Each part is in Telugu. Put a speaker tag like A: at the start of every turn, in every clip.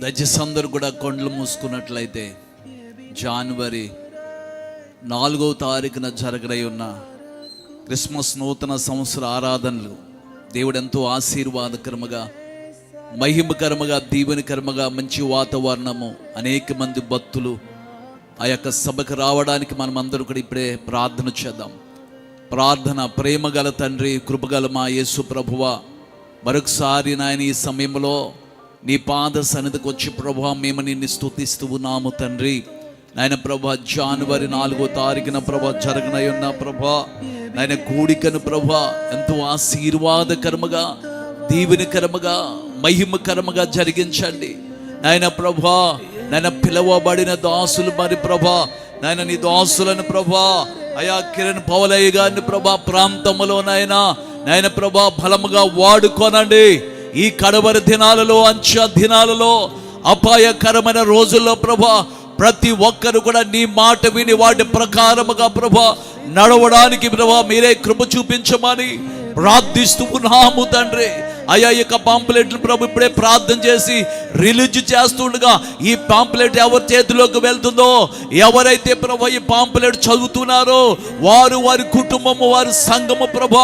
A: దయచేసి అందరు కూడా కొండలు మూసుకున్నట్లయితే జనవరి నాలుగవ తారీఖున జరగడై ఉన్న క్రిస్మస్ నూతన సంవత్సర ఆరాధనలు దేవుడు ఎంతో ఆశీర్వాదకరముగా మహిమకరముగా దీవెనకరముగా మంచి వాతావరణము అనేక మంది భక్తులు ఆ యొక్క సభకు రావడానికి మనం అందరూ కూడా ఇప్పుడే ప్రార్థన చేద్దాం. ప్రార్థన ప్రేమగల తండ్రి కృపగల మా యేసు ప్రభువ మరొకసారి నాయన ఈ సమయంలో నీ పాద సన్నిధికి వచ్చి ప్రభా మేము నిన్ను స్థుతిస్తూ ఉన్నాము తండ్రి. నాయన ప్రభా జనవరి నాలుగో తారీఖున ప్రభా జరగనయున్న ఉన్న ప్రభా నాయన కూడికను ప్రభా ఎంతో ఆశీర్వాదకరముగా దీవెనకరముగా మహిమకరముగా జరిగించండి. నాయన ప్రభా నాయన పిలవబడిన దాసులు మరి ప్రభా నాయన నీ దాసులను ప్రభా అయా కిరణ్ పవలయ్య గారిని ప్రభా ప్రాంతములో నాయన నాయన ప్రభా బలముగా వాడుకోనండి. ఈ కడవరి దినాలలో అంచ దినాలలో అపాయకరమైన రోజుల్లో ప్రభా ప్రతి ఒక్కరు కూడా నీ మాట విని వాటి ప్రకారముగా ప్రభా నడవడానికి ప్రభా మీరే కృప చూపించమని ప్రార్థిస్తూ ఉన్నాము తండ్రి. అయ్యా ఇక యొక్క పాంప్లెట్లు ప్రభు ఇప్పుడే ప్రార్థన చేసి రిలీజ్ చేస్తుండగా ఈ పాంప్లెట్ ఎవరి చేతిలోకి వెళ్తుందో ఎవరైతే ప్రభు ఈ పాంప్లెట్ చదువుతున్నారో వారు వారి కుటుంబము వారి సంఘము ప్రభ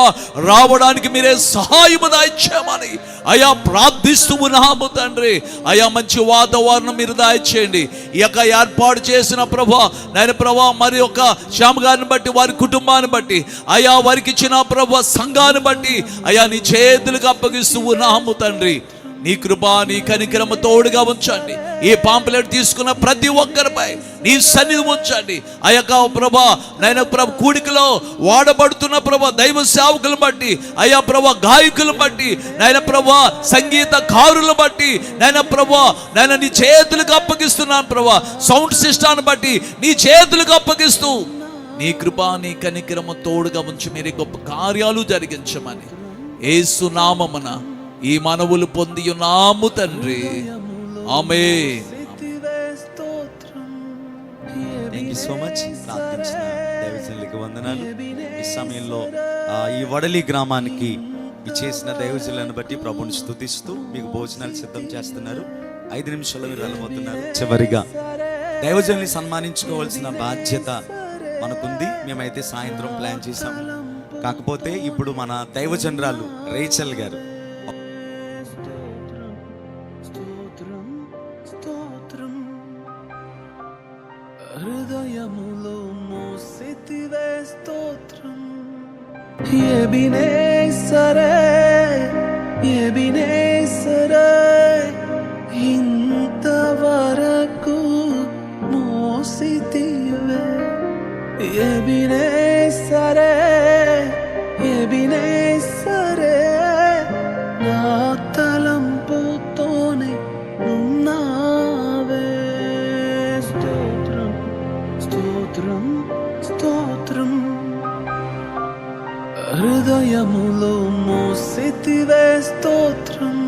A: రావడానికి మీరే సహాయము దాయిచ్చామని అయా ప్రార్థిస్తూ ఉన్నాము తండ్రి. అయా మంచి వాతావరణం మీరు దాయిచేయండి ఈ యొక్క ఏర్పాటు చేసిన ప్రభా నేను ప్రభా మరి యొక్క శ్యామ గారిని బట్టి వారి కుటుంబాన్ని బట్టి అయా వారికి ఇచ్చిన ప్రభా సంఘాన్ని బట్టి అయా నీ చేతులకు అప్పగిస్తూ నాము తండ్రి. నీ కృప నీ కనికరమ తోడుగా ఉంచండి. ఈ పాంప్లెట్ తీసుకున్న ప్రతి ఒక్కరిపై నీ సన్నిధి ఉంచండి. ఆ యొక్క ప్రభా నైనా ప్రభ కూడికలో వాడబడుతున్న ప్రభా దైవ సేవకులు బట్టి అయ్యా ప్రభా గాయకులు బట్టి నైనా ప్రభా సంగీతకారులు బట్టి నైనా ప్రభా నైనా నీ చేతులకు అప్పగిస్తున్నాను ప్రభా సౌండ్ సిస్టాన్ని బట్టి నీ చేతులకు అప్పగిస్తూ నీ కృప నీ కనికరమ తోడుగా ఉంచి మీరు గొప్ప కార్యాలు జరిగించమని. ఏసునామమున ఈ మనవులు పొంది ఉన్నాము తండ్రి ఆమె
B: సో మచ్ ప్రార్థించిన దైవజనులకి వందనాలు. ఈ సమయంలో ఈ వడలి గ్రామానికి ఇచ్చేసిన దైవజనులను బట్టి ప్రభుని స్తుతిస్తూ మీకు భోజనాలు సిద్ధం చేస్తున్నారు. ఐదు నిమిషాలు మీరు వెళ్ళబోతున్నారు చివరిగా దైవజనుల్ని సన్మానించుకోవాల్సిన బాధ్యత మనకుంది మేమైతే సాయంత్రం ప్లాన్ చేసాం కాకపోతే ఇప్పుడు మన దైవజనరాలు రేచల్ గారు.
C: హృదయములో మోసితివే స్తోత్రం. ఎబినే సరే ఎబినే సరే ఇంతవరకు మోసితివే. ఎబినే సరే ఎబినే సరే నా తలంపుతోనే ఉన్నావే. స్తోత్రం స్తోత్రం స్తోత్రం. హృదయములో మోసితివే స్తోత్రం.